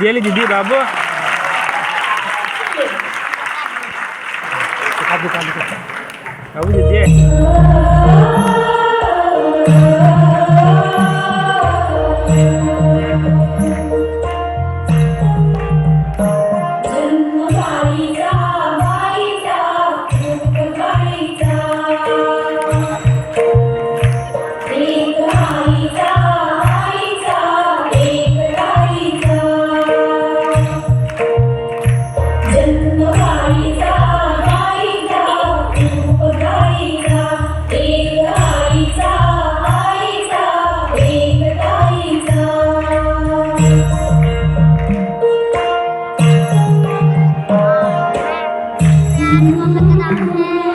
गेली दिदी बाबू बाबू दिदी Thank you.